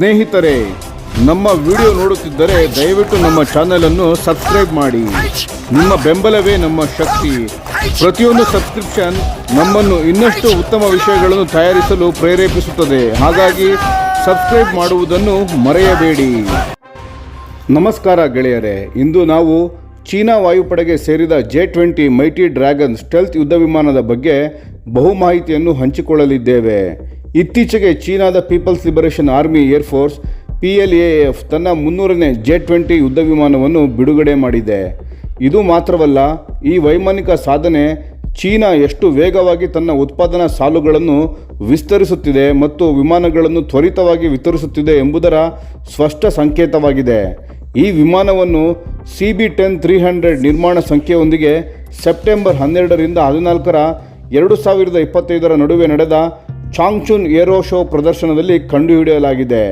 ಸ್ನೇಹಿತರೆ, ನಮ್ಮ ವಿಡಿಯೋ ನೋಡುತ್ತಿದ್ದರೆ ದಯವಿಟ್ಟು ನಮ್ಮ ಚಾನೆಲ್ ಅನ್ನು ಸಬ್ಸ್ಕ್ರೈಬ್ ಮಾಡಿ. ನಿಮ್ಮ ಬೆಂಬಲವೇ ನಮ್ಮ ಶಕ್ತಿ. ಪ್ರತಿಯೊಂದು ಸಬ್ಸ್ಕ್ರಿಪ್ಷನ್ ನಮ್ಮನ್ನು ಇನ್ನಷ್ಟು ಉತ್ತಮ ವಿಷಯಗಳನ್ನು ತಯಾರಿಸಲು ಪ್ರೇರೇಪಿಸುತ್ತದೆ. ಹಾಗಾಗಿ ಸಬ್ಸ್ಕ್ರೈಬ್ ಮಾಡುವುದನ್ನು ಮರೆಯಬೇಡಿ. ನಮಸ್ಕಾರ ಗೆಳೆಯರೇ, ಇಂದು ನಾವು ಚೀನಾ ವಾಯುಪಡೆಗೆ ಸೇರಿದ J twenty Mighty Dragon stealth ಯುದ್ಧ ವಿಮಾನದ ಬಗ್ಗೆ ಬಹು ಮಾಹಿತಿಯನ್ನು ಹಂಚಿಕೊಳ್ಳಲಿದ್ದೇವೆ. ಇತ್ತೀಚೆಗೆ ಚೀನಾದ People's Liberation Army air force P L A F ತನ್ನ ಮುನ್ನೂರನೇ ಜೆ ಟ್ವೆಂಟಿ ಯುದ್ಧ ವಿಮಾನವನ್ನು ಬಿಡುಗಡೆ ಮಾಡಿದೆ. ಇದು ಮಾತ್ರವಲ್ಲ, ಈ ವೈಮಾನಿಕ ಸಾಧನೆ ಚೀನಾ ಎಷ್ಟು ವೇಗವಾಗಿ ತನ್ನ ಉತ್ಪಾದನಾ ಸಾಲುಗಳನ್ನು ವಿಸ್ತರಿಸುತ್ತಿದೆ ಮತ್ತು ವಿಮಾನಗಳನ್ನು ತ್ವರಿತವಾಗಿ ವಿತರಿಸುತ್ತಿದೆ ಎಂಬುದರ ಸ್ಪಷ್ಟ ಸಂಕೇತವಾಗಿದೆ. ಈ ವಿಮಾನವನ್ನು C B ten three hundred ನಿರ್ಮಾಣ ಸಂಖ್ಯೆಯೊಂದಿಗೆ ಸೆಪ್ಟೆಂಬರ್ ಹನ್ನೆರಡರಿಂದ ಹದಿನಾಲ್ಕರ ಎರಡು ಸಾವಿರದ ಇಪ್ಪತ್ತೈದರ ನಡುವೆ ನಡೆದ ಚಾಂಗ್ಚುನ್ ಏರೋ ಶೋ ಪ್ರದರ್ಶನದಲ್ಲಿ ಕಂಡುಹಿಡಿಯಲಾಗಿದೆ.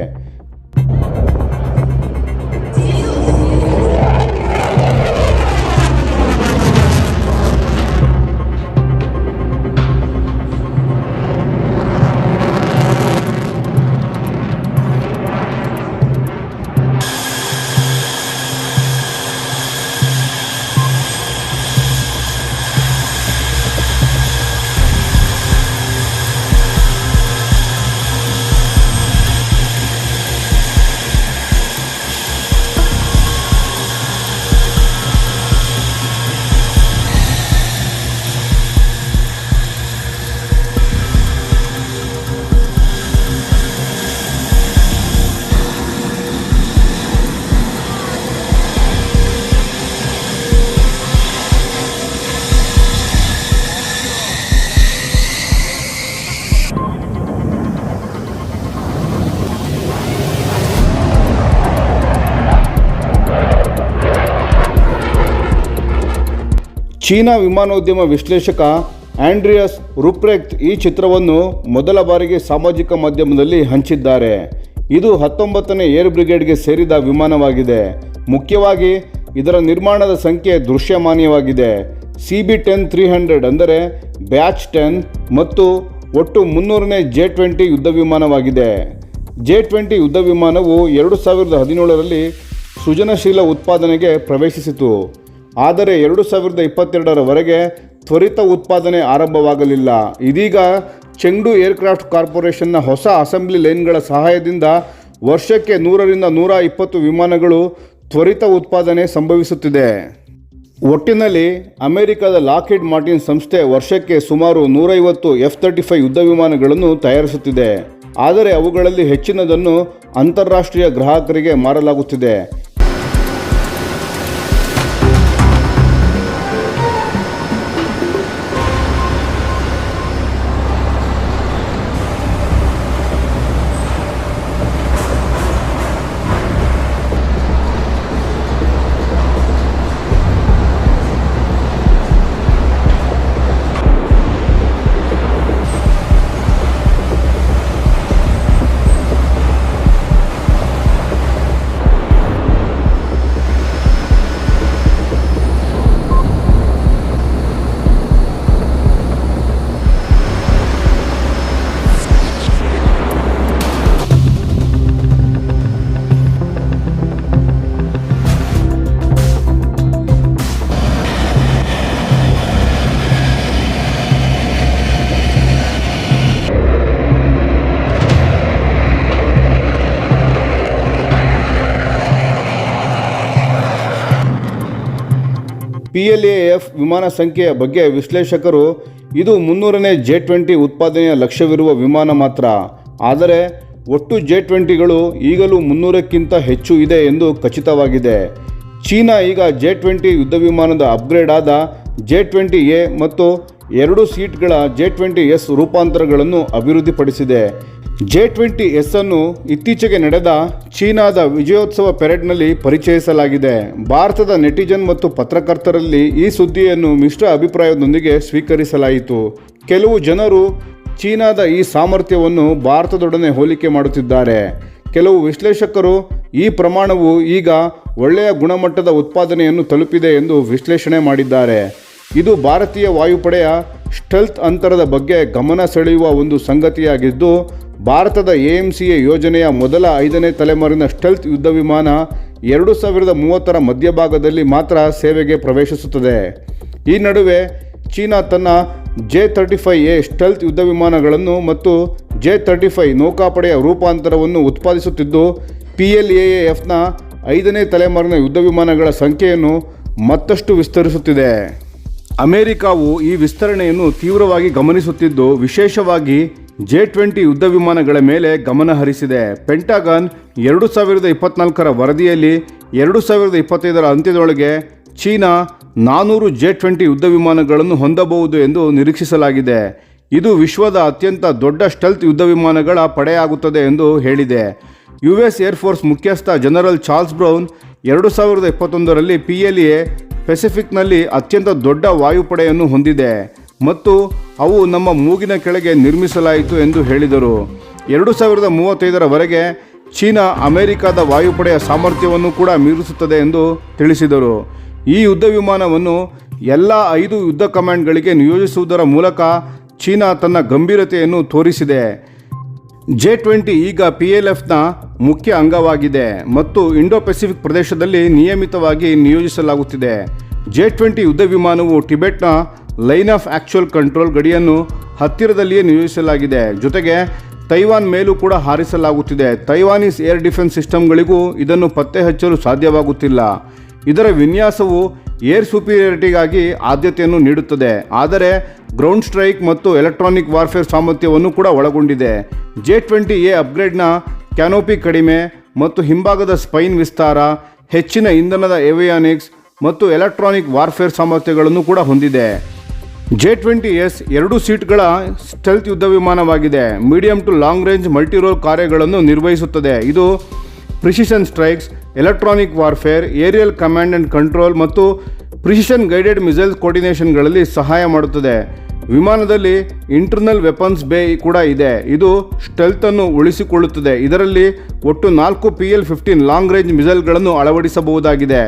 ಚೀನಾ ವಿಮಾನೋದ್ಯಮ ವಿಶ್ಲೇಷಕ ಆಂಡ್ರಿಯಸ್ ರುಪ್ರೆಕ್ಟ್ ಈ ಚಿತ್ರವನ್ನು ಮೊದಲ ಬಾರಿಗೆ ಸಾಮಾಜಿಕ ಮಾಧ್ಯಮದಲ್ಲಿ ಹಂಚಿದ್ದಾರೆ. ಇದು ಹತ್ತೊಂಬತ್ತನೇ ಏರ್ ಬ್ರಿಗೇಡ್ಗೆ ಸೇರಿದ ವಿಮಾನವಾಗಿದೆ. ಮುಖ್ಯವಾಗಿ, ಇದರ ನಿರ್ಮಾಣದ ಸಂಖ್ಯೆ ದೃಶ್ಯಮಾನ್ಯವಾಗಿದೆ C B ten three hundred ಅಂದರೆ ಬ್ಯಾಚ್ ಟೆನ್ ಮತ್ತು ಒಟ್ಟು ಮುನ್ನೂರನೇ ಜೆ ಟ್ವೆಂಟಿ ಯುದ್ಧ ವಿಮಾನವಾಗಿದೆ. ಜೆ ಟ್ವೆಂಟಿ ಯುದ್ಧ ವಿಮಾನವು ಎರಡು ಸಾವಿರದ ಹದಿನೇಳರಲ್ಲಿ ಸೃಜನಶೀಲ ಉತ್ಪಾದನೆಗೆ ಪ್ರವೇಶಿಸಿತು. ಆದರೆ ಎರಡು ಸಾವಿರದ ಇಪ್ಪತ್ತೆರಡರವರೆಗೆ ತ್ವರಿತ ಉತ್ಪಾದನೆ ಆರಂಭವಾಗಲಿಲ್ಲ. ಇದೀಗ ಚೆಂಡು ಏರ್ಕ್ರಾಫ್ಟ್ ಕಾರ್ಪೊರೇಷನ್ನ ಹೊಸ ಅಸೆಂಬ್ಲಿ ಲೈನ್ಗಳ ಸಹಾಯದಿಂದ ವರ್ಷಕ್ಕೆ ನೂರರಿಂದ ನೂರ ಇಪ್ಪತ್ತು ವಿಮಾನಗಳು ತ್ವರಿತ ಉತ್ಪಾದನೆ ಸಂಭವಿಸುತ್ತಿದೆ. ಒಟ್ಟಿನಲ್ಲಿ ಅಮೆರಿಕದ ಲಾಕೆಡ್ ಮಾರ್ಟಿನ್ ಸಂಸ್ಥೆ ವರ್ಷಕ್ಕೆ ಸುಮಾರು ನೂರೈವತ್ತು ಎಫ್ ತರ್ಟಿ ಫೈವ್ ಯುದ್ಧ ವಿಮಾನಗಳನ್ನು ತಯಾರಿಸುತ್ತಿದೆ. ಆದರೆ ಅವುಗಳಲ್ಲಿ ಹೆಚ್ಚಿನದನ್ನು ಅಂತಾರಾಷ್ಟ್ರೀಯ ಗ್ರಾಹಕರಿಗೆ ಮಾರಲಾಗುತ್ತಿದೆ. ಪಿ ಎಲ್ ಎ ಎಫ್ ವಿಮಾನ ಸಂಖ್ಯೆಯ ಬಗ್ಗೆ ವಿಶ್ಲೇಷಕರು ಇದು ಮುನ್ನೂರನೇ ಜೆ ಟ್ವೆಂಟಿ ಉತ್ಪಾದನೆಯ ಲಕ್ಷ್ಯವಿರುವ ವಿಮಾನ ಮಾತ್ರ. ಆದರೆ ಒಟ್ಟು ಜೆ ಟ್ವೆಂಟಿಗಳು ಈಗಲೂ ಮುನ್ನೂರಕ್ಕಿಂತ ಹೆಚ್ಚು ಇದೆ ಎಂದು ಖಚಿತವಾಗಿದೆ. ಚೀನಾ ಈಗ ಜೆ ಟ್ವೆಂಟಿ ಯುದ್ಧ ವಿಮಾನದ ಅಪ್ಗ್ರೇಡ್ ಆದ ಜೆ ಟ್ವೆಂಟಿ ಎ ಮತ್ತು ಎರಡು ಸೀಟ್ಗಳ ಜೆ ಟ್ವೆಂಟಿ ಎಸ್ ರೂಪಾಂತರಗಳನ್ನು ಅಭಿವೃದ್ಧಿಪಡಿಸಿದೆ. ಜೆ ಟ್ವೆಂಟಿ ಎಸ್ ಅನ್ನು ಇತ್ತೀಚೆಗೆ ನಡೆದ ಚೀನಾದ ವಿಜಯೋತ್ಸವ ಪೆರೇಡ್ನಲ್ಲಿ ಪರಿಚಯಿಸಲಾಗಿದೆ. ಭಾರತದ ನೆಟಿಜನ್ ಮತ್ತು ಪತ್ರಕರ್ತರಲ್ಲಿ ಈ ಸುದ್ದಿಯನ್ನು ಮಿಶ್ರ ಅಭಿಪ್ರಾಯದೊಂದಿಗೆ ಸ್ವೀಕರಿಸಲಾಯಿತು. ಕೆಲವು ಜನರು ಚೀನಾದ ಈ ಸಾಮರ್ಥ್ಯವನ್ನು ಭಾರತದೊಡನೆ ಹೋಲಿಕೆ ಮಾಡುತ್ತಿದ್ದಾರೆ. ಕೆಲವು ವಿಶ್ಲೇಷಕರು ಈ ಪ್ರಮಾಣವು ಈಗ ಒಳ್ಳೆಯ ಗುಣಮಟ್ಟದ ಉತ್ಪಾದನೆಯನ್ನು ತಲುಪಿದೆ ಎಂದು ವಿಶ್ಲೇಷಣೆ ಮಾಡಿದ್ದಾರೆ. ಇದು ಭಾರತೀಯ ವಾಯುಪಡೆಯ ಸ್ಟೆಲ್ತ್ ಅಂತರದ ಬಗ್ಗೆ ಗಮನ ಸೆಳೆಯುವ ಒಂದು ಸಂಗತಿಯಾಗಿದ್ದು ಭಾರತದ ಎಎಂಸಿಎ ಯೋಜನೆಯ ಮೊದಲ ಐದನೇ ತಲೆಮಾರಿನ ಸ್ಟೆಲ್ತ್ ಯುದ್ಧ ವಿಮಾನ ಎರಡು ಸಾವಿರದ ಮೂವತ್ತರ ಮಧ್ಯಭಾಗದಲ್ಲಿ ಮಾತ್ರ ಸೇವೆಗೆ ಪ್ರವೇಶಿಸುತ್ತದೆ. ಈ ನಡುವೆ ಚೀನಾ ತನ್ನ J thirty five A stealth ಯುದ್ಧ ವಿಮಾನಗಳನ್ನು ಮತ್ತು ಜೆ ತರ್ಟಿ ಫೈ ನೌಕಾಪಡೆಯ ರೂಪಾಂತರವನ್ನು ಉತ್ಪಾದಿಸುತ್ತಿದ್ದು, ಪಿ ಎಲ್ ಎ ಎಫ್ನ ಐದನೇ ತಲೆಮಾರಿನ ಯುದ್ಧ ವಿಮಾನಗಳ ಸಂಖ್ಯೆಯನ್ನು ಮತ್ತಷ್ಟು ವಿಸ್ತರಿಸುತ್ತಿದೆ. ಅಮೆರಿಕಾವು ಈ ವಿಸ್ತರಣೆಯನ್ನು ತೀವ್ರವಾಗಿ ಗಮನಿಸುತ್ತಿದ್ದು, ವಿಶೇಷವಾಗಿ ಜೆ ಟ್ವೆಂಟಿ ಯುದ್ಧ ವಿಮಾನಗಳ ಮೇಲೆ ಗಮನ ಹರಿಸಿದೆ. ಪೆಂಟಾಗನ್ ಎರಡು ಸಾವಿರದ ಇಪ್ಪತ್ನಾಲ್ಕರ ವರದಿಯಲ್ಲಿ ಎರಡು ಸಾವಿರದ ಇಪ್ಪತ್ತೈದರ ಅಂತ್ಯದೊಳಗೆ ಚೀನಾ ನಾನೂರು ಜೆ ಟ್ವೆಂಟಿ ಯುದ್ಧ ವಿಮಾನಗಳನ್ನು ಹೊಂದಬಹುದು ಎಂದು ನಿರೀಕ್ಷಿಸಲಾಗಿದೆ. ಇದು ವಿಶ್ವದ ಅತ್ಯಂತ ದೊಡ್ಡ ಸ್ಟೆಲ್ತ್ ಯುದ್ಧ ವಿಮಾನಗಳ ಪಡೆಯಾಗುತ್ತದೆ ಎಂದು ಹೇಳಿದೆ. ಯು ಎಸ್ ಏರ್ಫೋರ್ಸ್ ಮುಖ್ಯಸ್ಥ ಜನರಲ್ ಚಾರ್ಲ್ಸ್ ಬ್ರೌನ್ ಎರಡು ಸಾವಿರದ ಇಪ್ಪತ್ತೊಂದರಲ್ಲಿ ಪಿ ಎಲ್ ಎ ಪೆಸಿಫಿಕ್ನಲ್ಲಿ ಅತ್ಯಂತ ದೊಡ್ಡ ವಾಯುಪಡೆಯನ್ನು ಹೊಂದಿದೆ. ಮತ್ತು ಅವು ನಮ್ಮ ಮೂಗಿನ ಕೆಳಗೆ ನಿರ್ಮಿಸಲಾಯಿತು ಎಂದು ಹೇಳಿದರು. ಎರಡು ಸಾವಿರದ ಮೂವತ್ತೈದರವರೆಗೆ ಚೀನಾ ಅಮೆರಿಕದ ವಾಯುಪಡೆಯ ಸಾಮರ್ಥ್ಯವನ್ನು ಕೂಡ ಮೀರಿಸುತ್ತದೆ ಎಂದು ತಿಳಿಸಿದರು. ಈ ಯುದ್ಧ ವಿಮಾನವನ್ನು ಎಲ್ಲ ಐದು ಯುದ್ಧ ಕಮಾಂಡ್ಗಳಿಗೆ ನಿಯೋಜಿಸುವುದರ ಮೂಲಕ ಚೀನಾ ತನ್ನ ಗಂಭೀರತೆಯನ್ನು ತೋರಿಸಿದೆ. ಜೆ ಟ್ವೆಂಟಿ ಈಗ ಪಿ ಎಲ್ ಎಫ್ನ ಮುಖ್ಯ ಅಂಗವಾಗಿದೆ ಮತ್ತು ಇಂಡೋ ಪೆಸಿಫಿಕ್ ಪ್ರದೇಶದಲ್ಲಿ ನಿಯಮಿತವಾಗಿ ನಿಯೋಜಿಸಲಾಗುತ್ತಿದೆ. ಜೆ ಟ್ವೆಂಟಿ ಯುದ್ಧ ವಿಮಾನವು ಟಿಬೆಟ್ನ ಲೈನ್ ಆಫ್ ಆಕ್ಚುಯಲ್ ಕಂಟ್ರೋಲ್ ಗಡಿಯನ್ನು ಹತ್ತಿರದಲ್ಲಿಯೇ ನಿಯೋಜಿಸಲಾಗಿದೆ. ಜೊತೆಗೆ ತೈವಾನ್ ಮೇಲೂ ಕೂಡ ಹಾರಿಸಲಾಗುತ್ತಿದೆ. ತೈವಾನೀಸ್ ಏರ್ ಡಿಫೆನ್ಸ್ ಸಿಸ್ಟಮ್ಗಳಿಗೂ ಇದನ್ನು ಪತ್ತೆ ಹಚ್ಚಲು ಸಾಧ್ಯವಾಗುತ್ತಿಲ್ಲ. ಇದರ ವಿನ್ಯಾಸವು ಏರ್ ಸುಪೀರಿಯರಿಟಿಗಾಗಿ ಆದ್ಯತೆಯನ್ನು ನೀಡುತ್ತದೆ. ಆದರೆ ಗ್ರೌಂಡ್ ಸ್ಟ್ರೈಕ್ ಮತ್ತು ಎಲೆಕ್ಟ್ರಾನಿಕ್ ವಾರ್ಫೇರ್ ಸಾಮರ್ಥ್ಯವನ್ನು ಕೂಡ ಒಳಗೊಂಡಿದೆ. ಜೆ ಟ್ವೆಂಟಿ ಎ ಅಪ್ಗ್ರೇಡ್ನ ಕ್ಯಾನೋಪಿ ಕಡಿಮೆ ಮತ್ತು ಹಿಂಭಾಗದ ಸ್ಪೈನ್ ವಿಸ್ತಾರ, ಹೆಚ್ಚಿನ ಇಂಧನದ ಏವಿಯಾನಿಕ್ಸ್ ಮತ್ತು ಎಲೆಕ್ಟ್ರಾನಿಕ್ ವಾರ್ಫೇರ್ ಸಾಮರ್ಥ್ಯಗಳನ್ನು ಕೂಡ ಹೊಂದಿದೆ. ಜೆ ಟ್ವೆಂಟಿ ಎಸ್ ಎರಡು ಸೀಟ್ಗಳ ಸ್ಟೆಲ್ತ್ ಯುದ್ಧ ವಿಮಾನವಾಗಿದೆ. Medium to long range multirole ಕಾರ್ಯಗಳನ್ನು ನಿರ್ವಹಿಸುತ್ತದೆ. ಇದು precision strikes electronic warfare aerial command and control ಮತ್ತು ಪ್ರಿಸಿಷನ್ ಗೈಡೆಡ್ ಮಿಸೈಲ್ ಕೋರ್ಡಿನೇಷನ್ಗಳಲ್ಲಿ ಸಹಾಯ ಮಾಡುತ್ತದೆ. ವಿಮಾನದಲ್ಲಿ ಇಂಟರ್ನಲ್ ವೆಪನ್ಸ್ ಬೇ ಕೂಡ ಇದೆ. ಇದು ಸ್ಟೆಲ್ತನ್ನು ಉಳಿಸಿಕೊಳ್ಳುತ್ತದೆ. ಇದರಲ್ಲಿ ಒಟ್ಟು ನಾಲ್ಕು P L fifteen long range ಮಿಸೈಲ್ಗಳನ್ನು ಅಳವಡಿಸಬಹುದಾಗಿದೆ.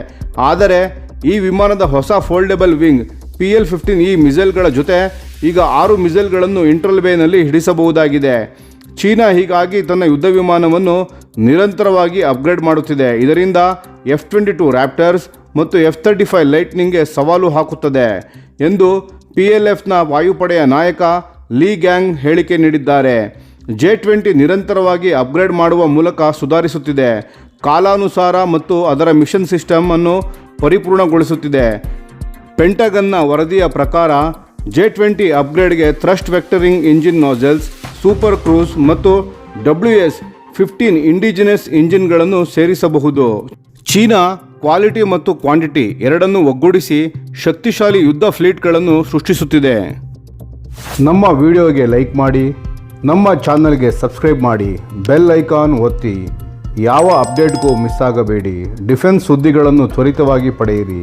ಆದರೆ ಈ ವಿಮಾನದ ಹೊಸ foldable wing P L fifteen ಈ ಮಿಸೈಲ್ಗಳ ಜೊತೆ ಈಗ ಆರು ಮಿಸೈಲ್ಗಳನ್ನು ಇಂಟ್ರಲ್ ಬೇನಲ್ಲಿ ಹಿಡಿಸಬಹುದಾಗಿದೆ. ಚೀನಾ ಹೀಗಾಗಿ ತನ್ನ ಯುದ್ಧ ವಿಮಾನವನ್ನು ನಿರಂತರವಾಗಿ ಅಪ್ಗ್ರೇಡ್ ಮಾಡುತ್ತಿದೆ. ಇದರಿಂದ ಎಫ್ ಟ್ವೆಂಟಿ ಟು ರ್ಯಾಪ್ಟರ್ಸ್ ಮತ್ತು ಎಫ್ ತರ್ಟಿ ಫೈವ್ ಲೈಟ್ನಿಂಗ್ಗೆ ಸವಾಲು ಹಾಕುತ್ತದೆ ಎಂದು ಪಿ ಎಲ್ ಎಫ್ನ ವಾಯುಪಡೆಯ ನಾಯಕ ಲೀ ಗ್ಯಾಂಗ್ ಹೇಳಿಕೆ ನೀಡಿದ್ದಾರೆ. ಜೆ ಟ್ವೆಂಟಿ ನಿರಂತರವಾಗಿ ಅಪ್ಗ್ರೇಡ್ ಮಾಡುವ ಮೂಲಕ ಸುಧಾರಿಸುತ್ತಿದೆ. ಕಾಲಾನುಸಾರ ಮತ್ತು ಅದರ ಮಿಷನ್ ಸಿಸ್ಟಮ್ ಅನ್ನು ಪರಿಪೂರ್ಣಗೊಳಿಸುತ್ತಿದೆ. ಪೆಂಟಗನ್ನ ವರದಿಯ ಪ್ರಕಾರ J twenty ಅಪ್ಗ್ರೇಡ್ಗೆ thrust vectoring engine nozzles, super cruise ಮತ್ತು ಡಬ್ಲ್ಯೂ ಎಸ್ ಫಿಫ್ಟೀನ್ ಇಂಡಿಜಿನಸ್ ಇಂಜಿನ್ಗಳನ್ನು ಸೇರಿಸಬಹುದು. ಚೀನಾ ಕ್ವಾಲಿಟಿ ಮತ್ತು ಕ್ವಾಂಟಿಟಿ ಎರಡನ್ನೂ ಒಗ್ಗೂಡಿಸಿ ಶಕ್ತಿಶಾಲಿ ಯುದ್ಧ ಫ್ಲೀಟ್ಗಳನ್ನು ಸೃಷ್ಟಿಸುತ್ತಿದೆ. ನಮ್ಮ ವಿಡಿಯೋಗೆ ಲೈಕ್ ಮಾಡಿ, ನಮ್ಮ ಚಾನಲ್ಗೆ ಸಬ್ಸ್ಕ್ರೈಬ್ ಮಾಡಿ, ಬೆಲ್ ಐಕಾನ್ ಒತ್ತಿ. ಯಾವ ಅಪ್ಡೇಟ್ಗೂ ಮಿಸ್ ಆಗಬೇಡಿ. ಡಿಫೆನ್ಸ್ ಸುದ್ದಿಗಳನ್ನು ತ್ವರಿತವಾಗಿ ಪಡೆಯಿರಿ.